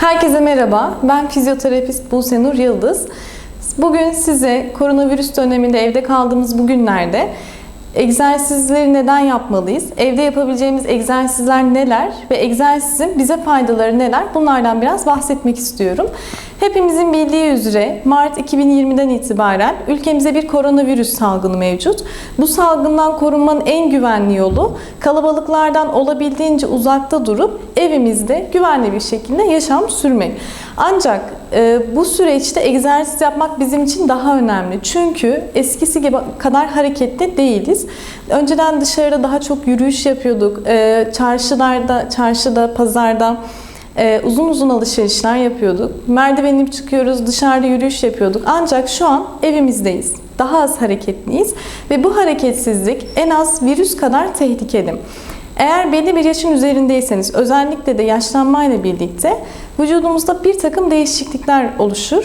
Herkese merhaba. Ben fizyoterapist Buse Nur Yıldız. Bugün size koronavirüs döneminde evde kaldığımız bu günlerde egzersizleri neden yapmalıyız? Evde yapabileceğimiz egzersizler neler ve egzersizin bize faydaları neler? Bunlardan biraz bahsetmek istiyorum. Hepimizin bildiği üzere Mart 2020'den itibaren ülkemize bir koronavirüs salgını mevcut. Bu salgından korunmanın en güvenli yolu kalabalıklardan olabildiğince uzakta durup evimizde güvenli bir şekilde yaşam sürmek. Ancak bu süreçte egzersiz yapmak bizim için daha önemli. Çünkü eskisi gibi kadar hareketli değiliz. Önceden dışarıda daha çok yürüyüş yapıyorduk. E, çarşılarda, çarşıda, pazarda ee, uzun uzun alışverişler yapıyorduk. Merdivenip çıkıyoruz, dışarıda yürüyüş yapıyorduk. Ancak şu an evimizdeyiz. Daha az hareketliyiz ve bu hareketsizlik en az virüs kadar tehlikeli. Eğer belli bir yaşın üzerindeyseniz, özellikle de yaşlanmayla birlikte vücudumuzda bir takım değişiklikler oluşur.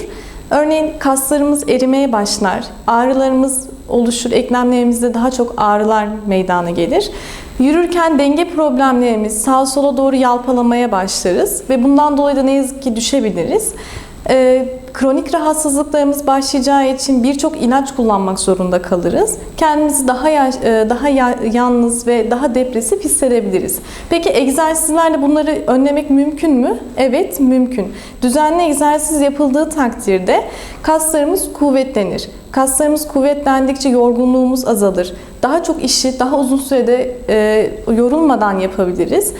Örneğin kaslarımız erimeye başlar, ağrılarımız oluşur, eklemlerimizde daha çok ağrılar meydana gelir. Yürürken denge problemlerimiz sağa sola doğru yalpalamaya başlarız ve bundan dolayı da ne yazık ki düşebiliriz. Ee, kronik rahatsızlıklarımız başlayacağı için birçok ilaç kullanmak zorunda kalırız. Kendimizi daha yaş, e, daha ya, yalnız ve daha depresif hissedebiliriz. Peki egzersizlerle bunları önlemek mümkün mü? Evet, mümkün. Düzenli egzersiz yapıldığı takdirde kaslarımız kuvvetlenir. Kaslarımız kuvvetlendikçe yorgunluğumuz azalır. Daha çok işi daha uzun sürede e, yorulmadan yapabiliriz.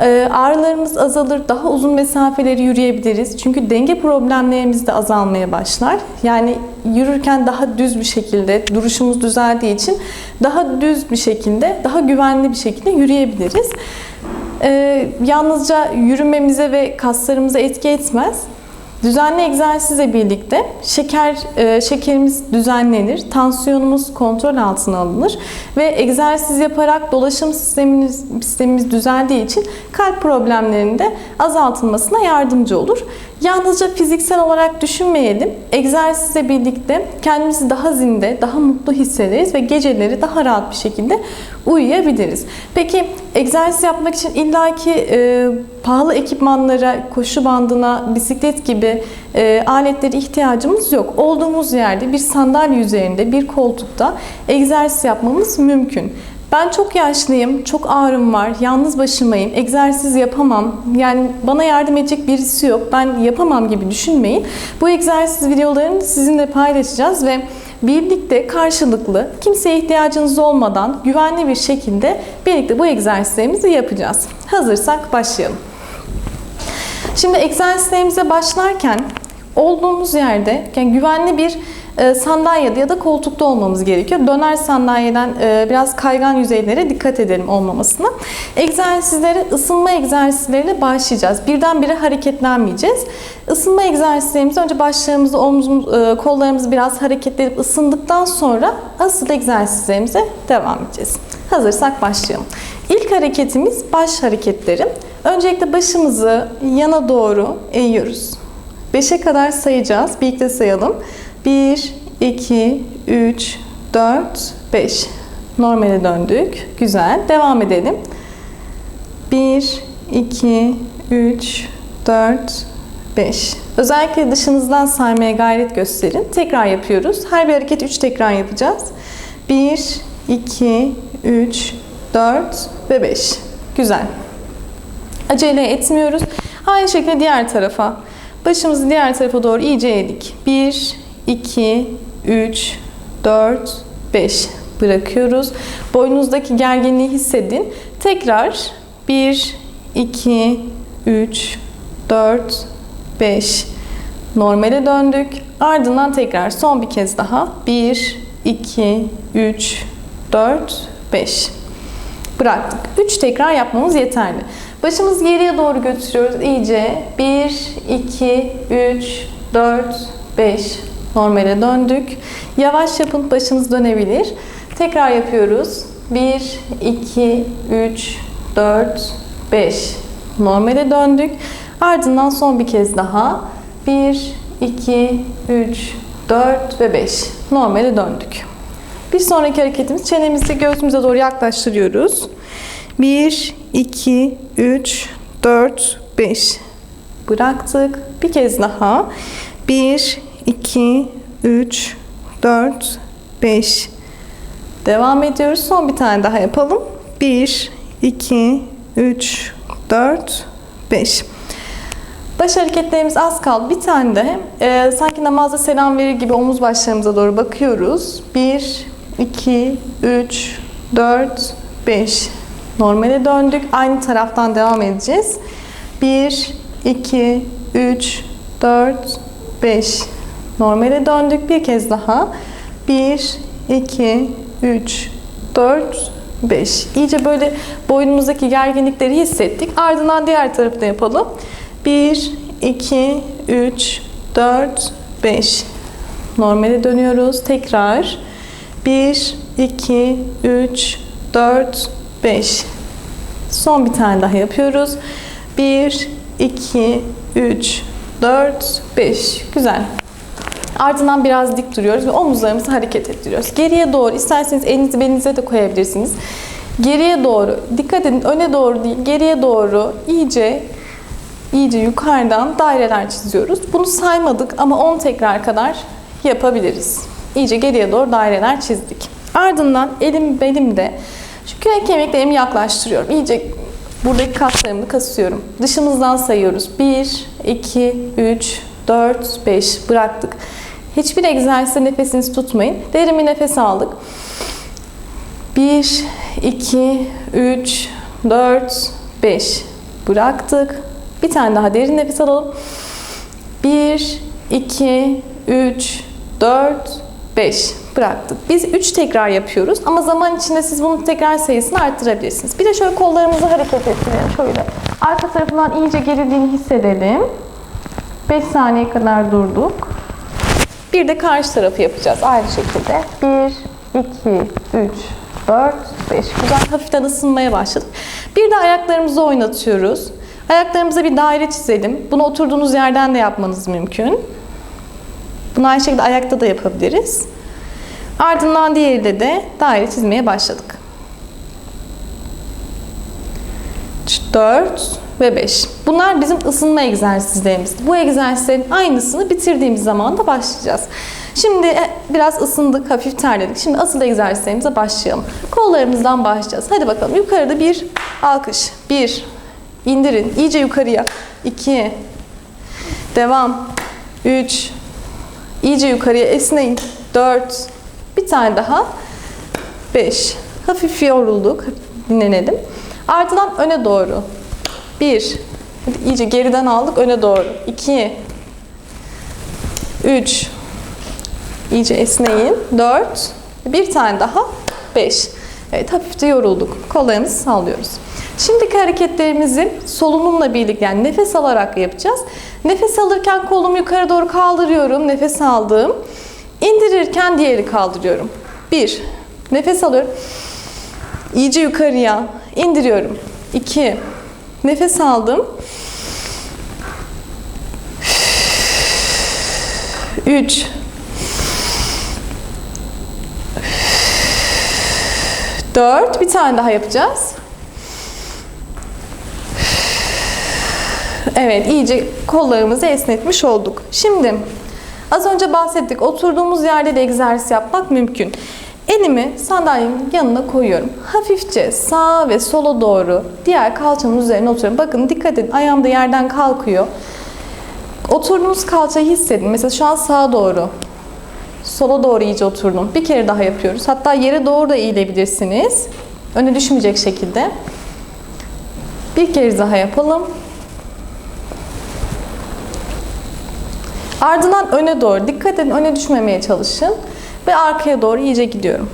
E, ağrılarımız azalır, daha uzun mesafeleri yürüyebiliriz. Çünkü denge problemlerimiz de azalmaya başlar. Yani yürürken daha düz bir şekilde, duruşumuz düzeldiği için daha düz bir şekilde, daha güvenli bir şekilde yürüyebiliriz. E, yalnızca yürümemize ve kaslarımıza etki etmez. Düzenli egzersizle birlikte şeker e, şekerimiz düzenlenir, tansiyonumuz kontrol altına alınır ve egzersiz yaparak dolaşım sistemimiz, sistemimiz düzeldiği için kalp problemlerinin de azaltılmasına yardımcı olur. Yalnızca fiziksel olarak düşünmeyelim. Egzersizle birlikte kendimizi daha zinde, daha mutlu hissederiz ve geceleri daha rahat bir şekilde uyuyabiliriz. Peki egzersiz yapmak için illaki e, pahalı ekipmanlara, koşu bandına, bisiklet gibi e, aletleri ihtiyacımız yok. Olduğumuz yerde bir sandalye üzerinde, bir koltukta egzersiz yapmamız mümkün. Ben çok yaşlıyım, çok ağrım var, yalnız başımayım, egzersiz yapamam. Yani bana yardım edecek birisi yok, ben yapamam gibi düşünmeyin. Bu egzersiz videolarını sizinle paylaşacağız ve birlikte karşılıklı kimseye ihtiyacınız olmadan güvenli bir şekilde birlikte bu egzersizlerimizi yapacağız. Hazırsak başlayalım. Şimdi egzersizlerimize başlarken olduğumuz yerde yani güvenli bir sandalyede ya da koltukta olmamız gerekiyor. Döner sandalyeden e, biraz kaygan yüzeylere dikkat edelim olmamasına. Egzersizlere, ısınma egzersizlerine başlayacağız. Birdenbire hareketlenmeyeceğiz. Isınma egzersizlerimizi önce başlarımızı, omzumuz, e, kollarımızı biraz hareketlenip ısındıktan sonra asıl egzersizlerimize devam edeceğiz. Hazırsak başlayalım. İlk hareketimiz baş hareketleri. Öncelikle başımızı yana doğru eğiyoruz. 5'e kadar sayacağız. Birlikte sayalım. 1, 2, 3, 4, 5. Normale döndük. Güzel. Devam edelim. 1, 2, 3, 4, 5. Özellikle dışınızdan saymaya gayret gösterin. Tekrar yapıyoruz. Her bir hareket 3 tekrar yapacağız. 1, 2, 3, 4 ve 5. Güzel. Acele etmiyoruz. Aynı şekilde diğer tarafa. Başımızı diğer tarafa doğru iyice eğdik. 1, 2, 3, 4, 5 bırakıyoruz. Boynunuzdaki gerginliği hissedin. Tekrar 1, 2, 3, 4, 5 normale döndük. Ardından tekrar son bir kez daha 1, 2, 3, 4, 5 bıraktık. 3 tekrar yapmamız yeterli. Başımızı geriye doğru götürüyoruz iyice. 1, 2, 3, 4, 5 normale döndük. Yavaş yapın başınız dönebilir. Tekrar yapıyoruz. 1, 2, 3, 4, 5 normale döndük. Ardından son bir kez daha. 1, 2, 3, 4 ve 5 normale döndük. Bir sonraki hareketimiz çenemizi göğsümüze doğru yaklaştırıyoruz. 1, 2, 3, 4, 5. Bıraktık. Bir kez daha. 1, 2, 3, 4, 5. Devam ediyoruz. Son bir tane daha yapalım. 1, 2, 3, 4, 5. Baş hareketlerimiz az kaldı. Bir tane de e, sanki namazda selam verir gibi omuz başlarımıza doğru bakıyoruz. 1, 2, 3, 4, 5. Normale döndük. Aynı taraftan devam edeceğiz. 1, 2, 3, 4, 5. Normale döndük. Bir kez daha. 1, 2, 3, 4, 5. İyice böyle boynumuzdaki gerginlikleri hissettik. Ardından diğer tarafta yapalım. 1, 2, 3, 4, 5. Normale dönüyoruz. Tekrar. 1, 2, 3, 4, 5. Son bir tane daha yapıyoruz. 1, 2, 3, 4, 5. Güzel. Ardından biraz dik duruyoruz ve omuzlarımızı hareket ettiriyoruz. Geriye doğru, isterseniz elinizi belinize de koyabilirsiniz. Geriye doğru, dikkat edin öne doğru değil, geriye doğru iyice iyice yukarıdan daireler çiziyoruz. Bunu saymadık ama 10 tekrar kadar yapabiliriz. İyice geriye doğru daireler çizdik. Ardından elim belimde şu kürek kemiklerimi yaklaştırıyorum. İyice buradaki kaslarımı kasıyorum. Dışımızdan sayıyoruz. 1, 2, 3, 4, 5 bıraktık. Hiçbir egzersizde nefesinizi tutmayın. Derin bir nefes aldık. 1, 2, 3, 4, 5 bıraktık. Bir tane daha derin nefes alalım. 1, 2, 3, 4, 5 bıraktık. Biz 3 tekrar yapıyoruz ama zaman içinde siz bunun tekrar sayısını arttırabilirsiniz. Bir de şöyle kollarımızı hareket ettirelim. Şöyle arka tarafından iyice gerildiğini hissedelim. 5 saniye kadar durduk. Bir de karşı tarafı yapacağız aynı şekilde. 1, 2, 3, 4, 5. Güzel hafiften ısınmaya başladık. Bir de ayaklarımızı oynatıyoruz. Ayaklarımıza bir daire çizelim. Bunu oturduğunuz yerden de yapmanız mümkün. Bunu aynı şekilde ayakta da yapabiliriz. Ardından diğerinde de daire çizmeye başladık. 4 ve 5. Bunlar bizim ısınma egzersizlerimiz. Bu egzersizlerin aynısını bitirdiğimiz zaman da başlayacağız. Şimdi e, biraz ısındık, hafif terledik. Şimdi asıl egzersizlerimize başlayalım. Kollarımızdan başlayacağız. Hadi bakalım. Yukarıda bir alkış. Bir. İndirin. iyice yukarıya. İki. Devam. Üç. İyice yukarıya esneyin. Dört. Bir tane daha. Beş. Hafif yorulduk. Dinlenelim. Ardından öne doğru. Bir. Hadi iyice geriden aldık öne doğru. İki. Üç. İyice esneyin. Dört. Bir tane daha. Beş. Evet hafifçe yorulduk. Kollarımızı sallıyoruz. Şimdiki hareketlerimizi solunumla birlikte yani nefes alarak yapacağız. Nefes alırken kolumu yukarı doğru kaldırıyorum. Nefes aldım. İndirirken diğeri kaldırıyorum. Bir. Nefes alıyorum. İyice yukarıya indiriyorum. İki. Nefes aldım. Üç. Dört. Bir tane daha yapacağız. Evet, iyice kollarımızı esnetmiş olduk. Şimdi az önce bahsettik. Oturduğumuz yerde de egzersiz yapmak mümkün. Elimi sandalyenin yanına koyuyorum. Hafifçe sağa ve sola doğru diğer kalçamın üzerine oturuyorum. Bakın dikkat edin ayağım da yerden kalkıyor. Oturduğunuz kalçayı hissedin. Mesela şu an sağa doğru. Sola doğru iyice oturdum. Bir kere daha yapıyoruz. Hatta yere doğru da eğilebilirsiniz. Öne düşmeyecek şekilde. Bir kere daha yapalım. Ardından öne doğru. Dikkat edin öne düşmemeye çalışın. Ve arkaya doğru iyice gidiyorum.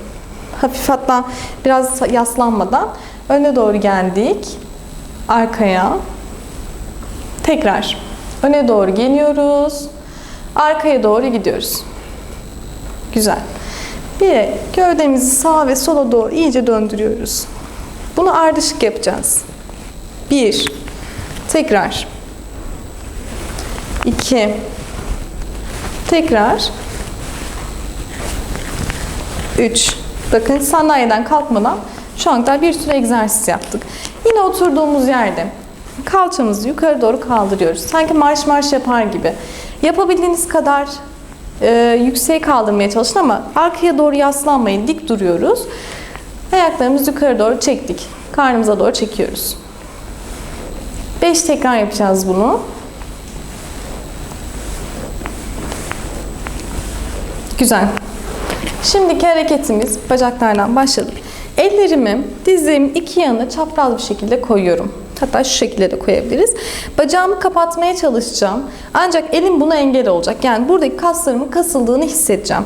Hafif hatta biraz yaslanmadan öne doğru geldik. Arkaya. Tekrar. Öne doğru geliyoruz. Arkaya doğru gidiyoruz. Güzel. Bir de gövdemizi sağa ve sola doğru iyice döndürüyoruz. Bunu ardışık yapacağız. Bir. Tekrar. İki. Tekrar. 3. Bakın sandalyeden kalkmadan şu ana kadar bir sürü egzersiz yaptık. Yine oturduğumuz yerde Kalçamızı yukarı doğru kaldırıyoruz. Sanki marş marş yapar gibi. Yapabildiğiniz kadar e, yükseğe kaldırmaya çalışın ama arkaya doğru yaslanmayın. Dik duruyoruz. Ayaklarımızı yukarı doğru çektik. Karnımıza doğru çekiyoruz. 5 tekrar yapacağız bunu. Güzel. Şimdiki hareketimiz bacaklardan başladık. Ellerimi dizlerimin iki yanına çapraz bir şekilde koyuyorum. Hatta şu şekilde de koyabiliriz. Bacağımı kapatmaya çalışacağım. Ancak elim buna engel olacak. Yani buradaki kaslarımın kasıldığını hissedeceğim.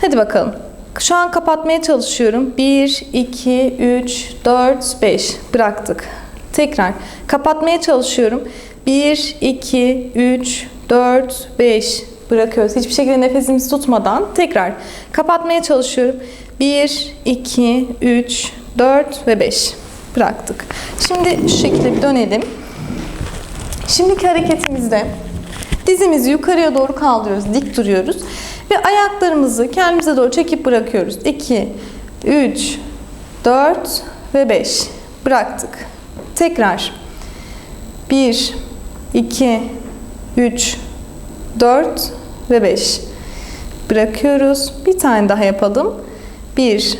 Hadi bakalım. Şu an kapatmaya çalışıyorum. 1, 2, 3, 4, 5. Bıraktık. Tekrar kapatmaya çalışıyorum. 1, 2, 3, 4, 5. Bırakıyoruz. Hiçbir şekilde nefesimizi tutmadan tekrar kapatmaya çalışıyorum. 1, 2, 3, 4 ve 5. Bıraktık. Şimdi şu şekilde bir dönelim. Şimdiki hareketimizde dizimizi yukarıya doğru kaldırıyoruz. Dik duruyoruz. Ve ayaklarımızı kendimize doğru çekip bırakıyoruz. 2, 3, 4 ve 5. Bıraktık. Tekrar. 1, 2, 3, 4 ve 5. Bırakıyoruz. Bir tane daha yapalım. 1,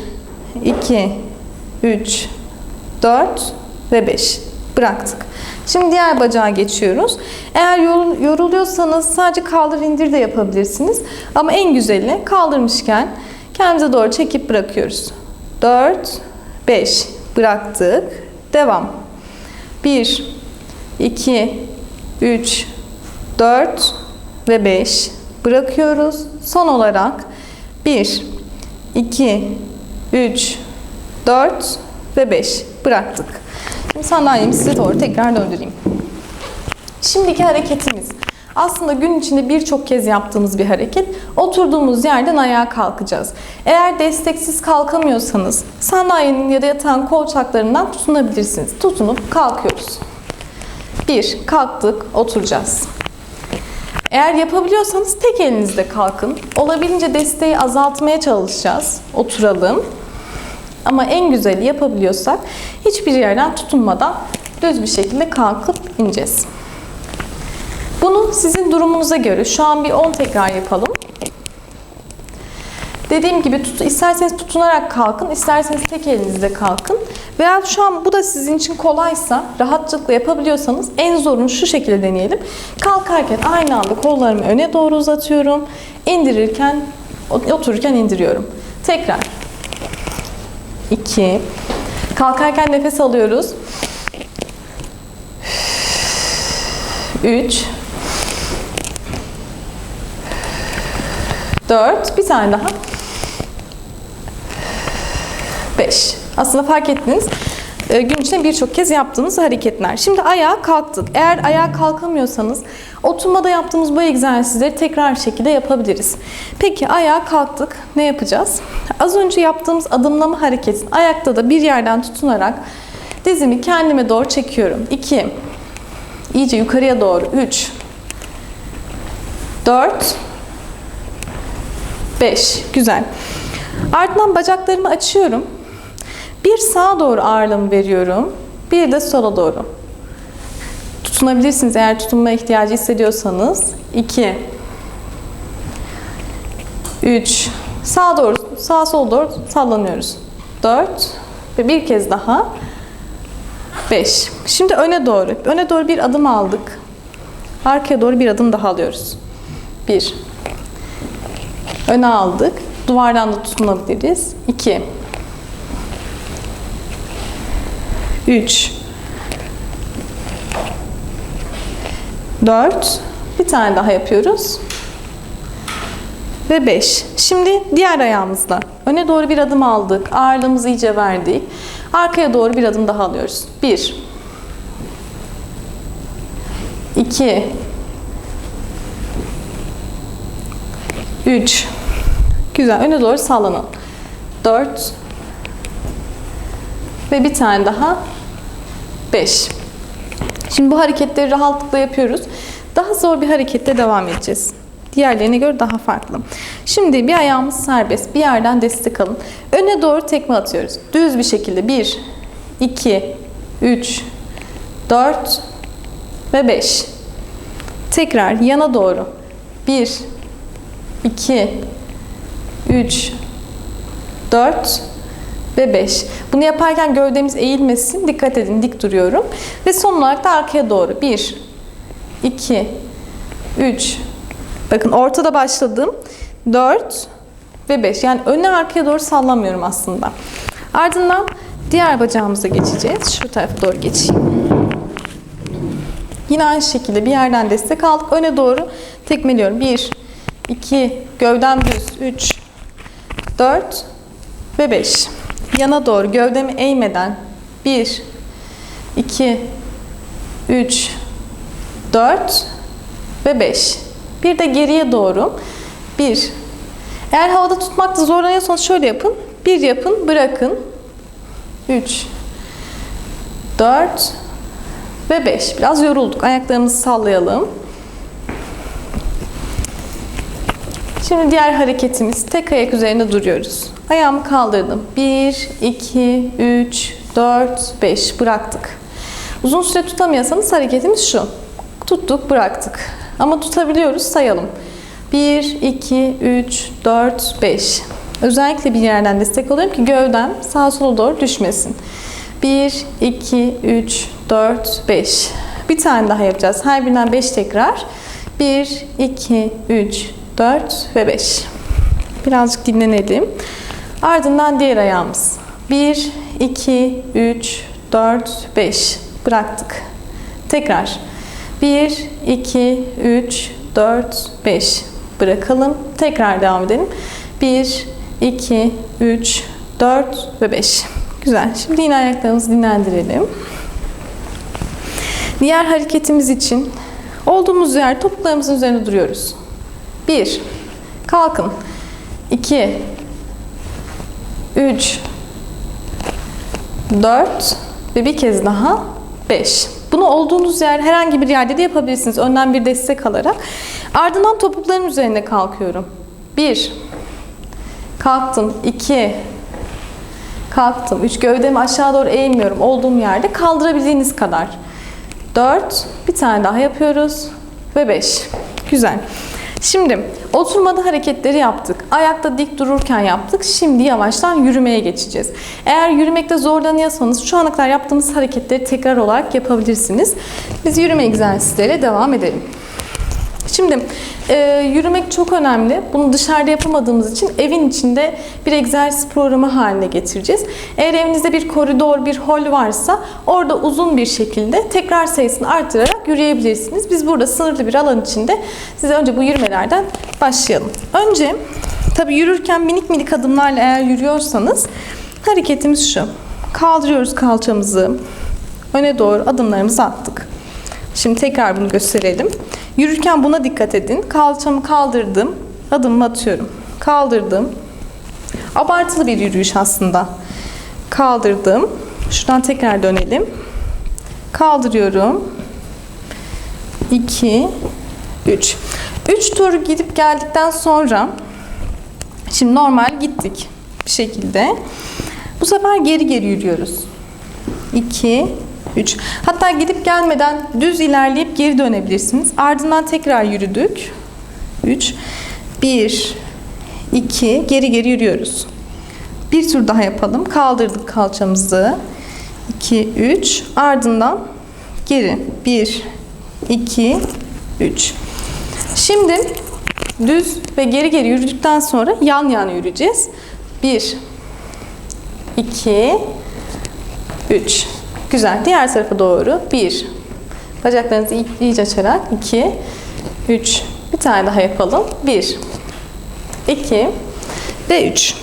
2, 3, 4 ve 5. Bıraktık. Şimdi diğer bacağa geçiyoruz. Eğer yorul- yoruluyorsanız sadece kaldır indir de yapabilirsiniz. Ama en güzeli kaldırmışken kendimize doğru çekip bırakıyoruz. 4, 5. Bıraktık. Devam. 1, 2, 3, 4 ve 5. Bırakıyoruz. Son olarak 1, 2, 3, 4 ve 5. Bıraktık. Şimdi sandalyemi size doğru tekrar döndüreyim. Şimdiki hareketimiz aslında gün içinde birçok kez yaptığımız bir hareket. Oturduğumuz yerden ayağa kalkacağız. Eğer desteksiz kalkamıyorsanız sandalyenin ya da yatağın kolçaklarından tutunabilirsiniz. Tutunup kalkıyoruz. Bir, kalktık, oturacağız. Eğer yapabiliyorsanız tek elinizle kalkın. Olabildiğince desteği azaltmaya çalışacağız. Oturalım. Ama en güzeli yapabiliyorsak hiçbir yerden tutunmadan düz bir şekilde kalkıp ineceğiz. Bunu sizin durumunuza göre şu an bir 10 tekrar yapalım. Dediğim gibi tut, isterseniz tutunarak kalkın, isterseniz tek elinizle kalkın. Veya şu an bu da sizin için kolaysa, rahatlıkla yapabiliyorsanız en zorunu şu şekilde deneyelim. Kalkarken aynı anda kollarımı öne doğru uzatıyorum. İndirirken, otururken indiriyorum. Tekrar. 2. Kalkarken nefes alıyoruz. 3. 4. Bir tane daha. 5. Aslında fark ettiniz. e, Gün içinde birçok kez yaptığınız hareketler. Şimdi ayağa kalktık. Eğer ayağa kalkamıyorsanız oturmada yaptığımız bu egzersizleri tekrar şekilde yapabiliriz. Peki ayağa kalktık. Ne yapacağız? Az önce yaptığımız adımlama hareketini ayakta da bir yerden tutunarak dizimi kendime doğru çekiyorum. 2. İyice yukarıya doğru. 3. 4. 5. Güzel. Ardından bacaklarımı açıyorum. Bir sağa doğru ağırlığımı veriyorum. Bir de sola doğru. Tutunabilirsiniz eğer tutunma ihtiyacı hissediyorsanız. 2 3 Sağa doğru, sağa sola doğru sallanıyoruz. 4 ve bir kez daha 5. Şimdi öne doğru. Öne doğru bir adım aldık. Arkaya doğru bir adım daha alıyoruz. 1 Öne aldık. Duvardan da tutunabiliriz. 2 3 4 Bir tane daha yapıyoruz. Ve 5. Şimdi diğer ayağımızla öne doğru bir adım aldık. Ağırlığımızı iyice verdik. Arkaya doğru bir adım daha alıyoruz. 1 2 3 Güzel. Öne doğru sallanın. 4 ve bir tane daha 5. Şimdi bu hareketleri rahatlıkla yapıyoruz. Daha zor bir hareketle devam edeceğiz. Diğerlerine göre daha farklı. Şimdi bir ayağımız serbest. Bir yerden destek alın. Öne doğru tekme atıyoruz. Düz bir şekilde. 1, 2, 3, 4, ve 5. Tekrar yana doğru. 1 2 3 4 ve 5. Bunu yaparken gövdemiz eğilmesin. Dikkat edin dik duruyorum. Ve son olarak da arkaya doğru. 1 2 3 Bakın ortada başladım. 4 ve 5. Yani öne arkaya doğru sallamıyorum aslında. Ardından diğer bacağımıza geçeceğiz. Şu tarafa doğru geçeyim. Yine aynı şekilde bir yerden destek aldık. Öne doğru tekmeliyorum. 1 2 gövdem düz. 3 4 ve 5. Yana doğru gövdemi eğmeden 1 2 3 4 ve 5. Bir de geriye doğru 1 Eğer havada tutmakta zorlanıyorsanız şöyle yapın. 1 yapın, bırakın. 3 4 ve 5. Biraz yorulduk. Ayaklarımızı sallayalım. Şimdi diğer hareketimiz tek ayak üzerinde duruyoruz. Ayağımı kaldırdım. 1, 2, 3, 4, 5 bıraktık. Uzun süre tutamıyorsanız hareketimiz şu. Tuttuk, bıraktık. Ama tutabiliyoruz, sayalım. 1, 2, 3, 4, 5. Özellikle bir yerden destek alıyorum ki gövdem sağa sola doğru düşmesin. 1, 2, 3, 4, 5. Bir tane daha yapacağız. Her birinden 5 tekrar. 1, 2, 3, 4 ve 5. Birazcık dinlenelim. Ardından diğer ayağımız. 1, 2, 3, 4, 5. Bıraktık. Tekrar. 1, 2, 3, 4, 5. Bırakalım. Tekrar devam edelim. 1, 2, 3, 4 ve 5. Güzel. Şimdi yine ayaklarımızı dinlendirelim. Diğer hareketimiz için olduğumuz yer topuklarımızın üzerinde duruyoruz. 1. Kalkın. 2 3 4 ve bir kez daha 5. Bunu olduğunuz yer herhangi bir yerde de yapabilirsiniz. Önden bir destek alarak. Ardından topukların üzerine kalkıyorum. 1 Kalktım. 2 Kalktım. 3 gövdemi aşağı doğru eğmiyorum. Olduğum yerde kaldırabildiğiniz kadar. 4 Bir tane daha yapıyoruz. Ve 5. Güzel. Şimdi oturmada hareketleri yaptık. Ayakta dik dururken yaptık. Şimdi yavaştan yürümeye geçeceğiz. Eğer yürümekte zorlanıyorsanız şu ana kadar yaptığımız hareketleri tekrar olarak yapabilirsiniz. Biz yürüme egzersizleriyle devam edelim. Şimdi e, yürümek çok önemli. Bunu dışarıda yapamadığımız için evin içinde bir egzersiz programı haline getireceğiz. Eğer evinizde bir koridor, bir hol varsa orada uzun bir şekilde tekrar sayısını artırarak yürüyebilirsiniz. Biz burada sınırlı bir alan içinde size önce bu yürümelerden başlayalım. Önce tabi yürürken minik minik adımlarla eğer yürüyorsanız hareketimiz şu. Kaldırıyoruz kalçamızı. Öne doğru adımlarımızı attık. Şimdi tekrar bunu gösterelim. Yürürken buna dikkat edin. Kalçamı kaldırdım, adımımı atıyorum. Kaldırdım. Abartılı bir yürüyüş aslında. Kaldırdım. Şuradan tekrar dönelim. Kaldırıyorum. 2 3 3 tur gidip geldikten sonra şimdi normal gittik bir şekilde. Bu sefer geri geri yürüyoruz. 2 3. Hatta gidip gelmeden düz ilerleyip geri dönebilirsiniz. Ardından tekrar yürüdük. 3 1 2 geri geri yürüyoruz. Bir tur daha yapalım. Kaldırdık kalçamızı. 2 3 ardından geri 1 2 3. Şimdi düz ve geri geri yürüdükten sonra yan yana yürüyeceğiz. 1 2 3 Güzel. Diğer tarafa doğru. 1. Bacaklarınızı iyice açarak. 2. 3. Bir tane daha yapalım. 1. 2. Ve 3.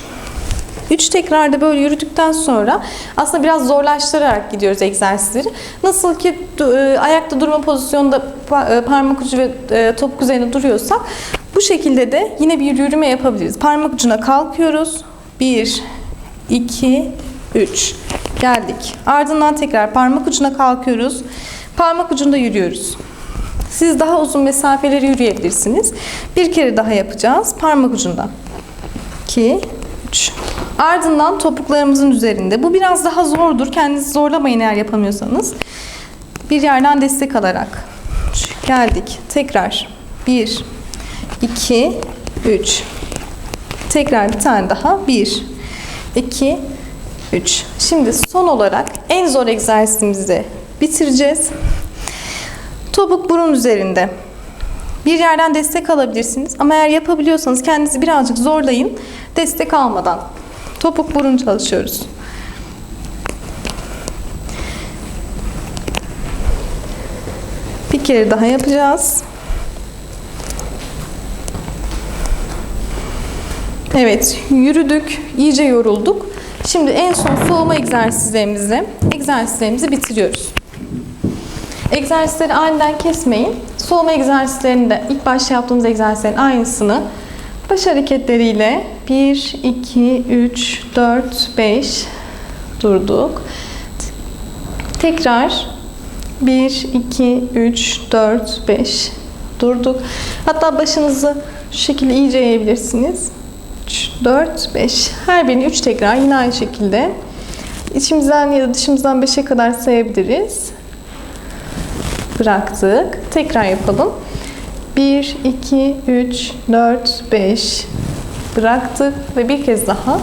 3 tekrarda böyle yürüdükten sonra aslında biraz zorlaştırarak gidiyoruz egzersizleri. Nasıl ki e, ayakta durma pozisyonunda e, parmak ucu ve e, topuk üzerinde duruyorsak bu şekilde de yine bir yürüme yapabiliriz. Parmak ucuna kalkıyoruz. 1, 2, 3. Geldik. Ardından tekrar parmak ucuna kalkıyoruz. Parmak ucunda yürüyoruz. Siz daha uzun mesafeleri yürüyebilirsiniz. Bir kere daha yapacağız. Parmak ucunda. 2, 3. Ardından topuklarımızın üzerinde. Bu biraz daha zordur. Kendinizi zorlamayın eğer yapamıyorsanız. Bir yerden destek alarak. Geldik. Tekrar. 1, 2, 3. Tekrar bir tane daha. 1, 2, 3. Şimdi son olarak en zor egzersizimizi bitireceğiz. Topuk burun üzerinde. Bir yerden destek alabilirsiniz ama eğer yapabiliyorsanız kendinizi birazcık zorlayın. Destek almadan. Topuk burun çalışıyoruz. Bir kere daha yapacağız. Evet, yürüdük, iyice yorulduk. Şimdi en son soğuma egzersizlerimizle egzersizlerimizi bitiriyoruz. Egzersizleri aniden kesmeyin. Soğuma egzersizlerinde ilk başta yaptığımız egzersizlerin aynısını baş hareketleriyle 1, 2, 3, 4, 5 durduk. Tekrar 1, 2, 3, 4, 5 durduk. Hatta başınızı şu şekilde iyice eğebilirsiniz. 3, 4, 5. Her birini 3 tekrar yine aynı şekilde. İçimizden ya da dışımızdan 5'e kadar sayabiliriz. Bıraktık. Tekrar yapalım. 1, 2, 3, 4, 5. Bıraktık ve bir kez daha.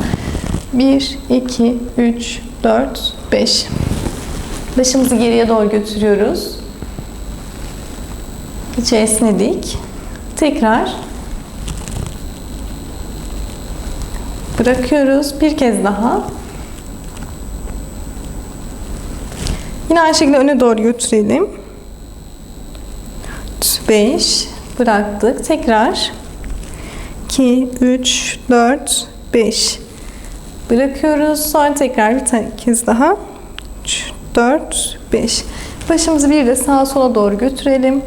1, 2, 3, 4, 5. Başımızı geriye doğru götürüyoruz. İçe esnedik. Tekrar bırakıyoruz. Bir kez daha. Yine aynı şekilde öne doğru götürelim. 5 bıraktık. Tekrar 2 3 4 5 bırakıyoruz. Sonra tekrar bir kez daha 3 4 5 Başımızı bir de sağa sola doğru götürelim.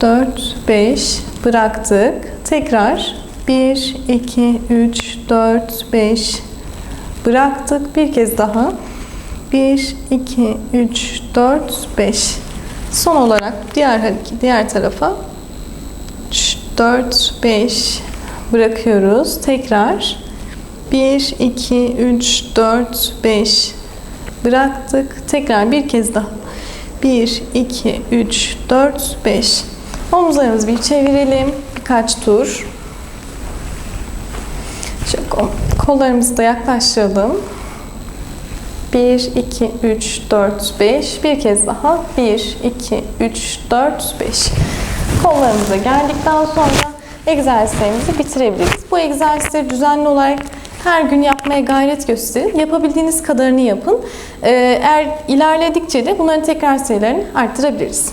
4 5 bıraktık. Tekrar 1 2 3 4 5 bıraktık. Bir kez daha 1 2 3 4 5 Son olarak diğer hareket, diğer tarafa 3, 4, 5 bırakıyoruz. Tekrar 1, 2, 3, 4, 5 bıraktık. Tekrar bir kez daha 1, 2, 3, 4, 5 omuzlarımızı bir çevirelim. Birkaç tur. Şöyle kollarımızı da yaklaştıralım. 1, 2, 3, 4, 5. Bir kez daha. 1, 2, 3, 4, 5. Kollarımıza geldikten sonra egzersizlerimizi bitirebiliriz. Bu egzersizleri düzenli olarak her gün yapmaya gayret gösterin. Yapabildiğiniz kadarını yapın. Eğer ilerledikçe de bunların tekrar sayılarını arttırabiliriz.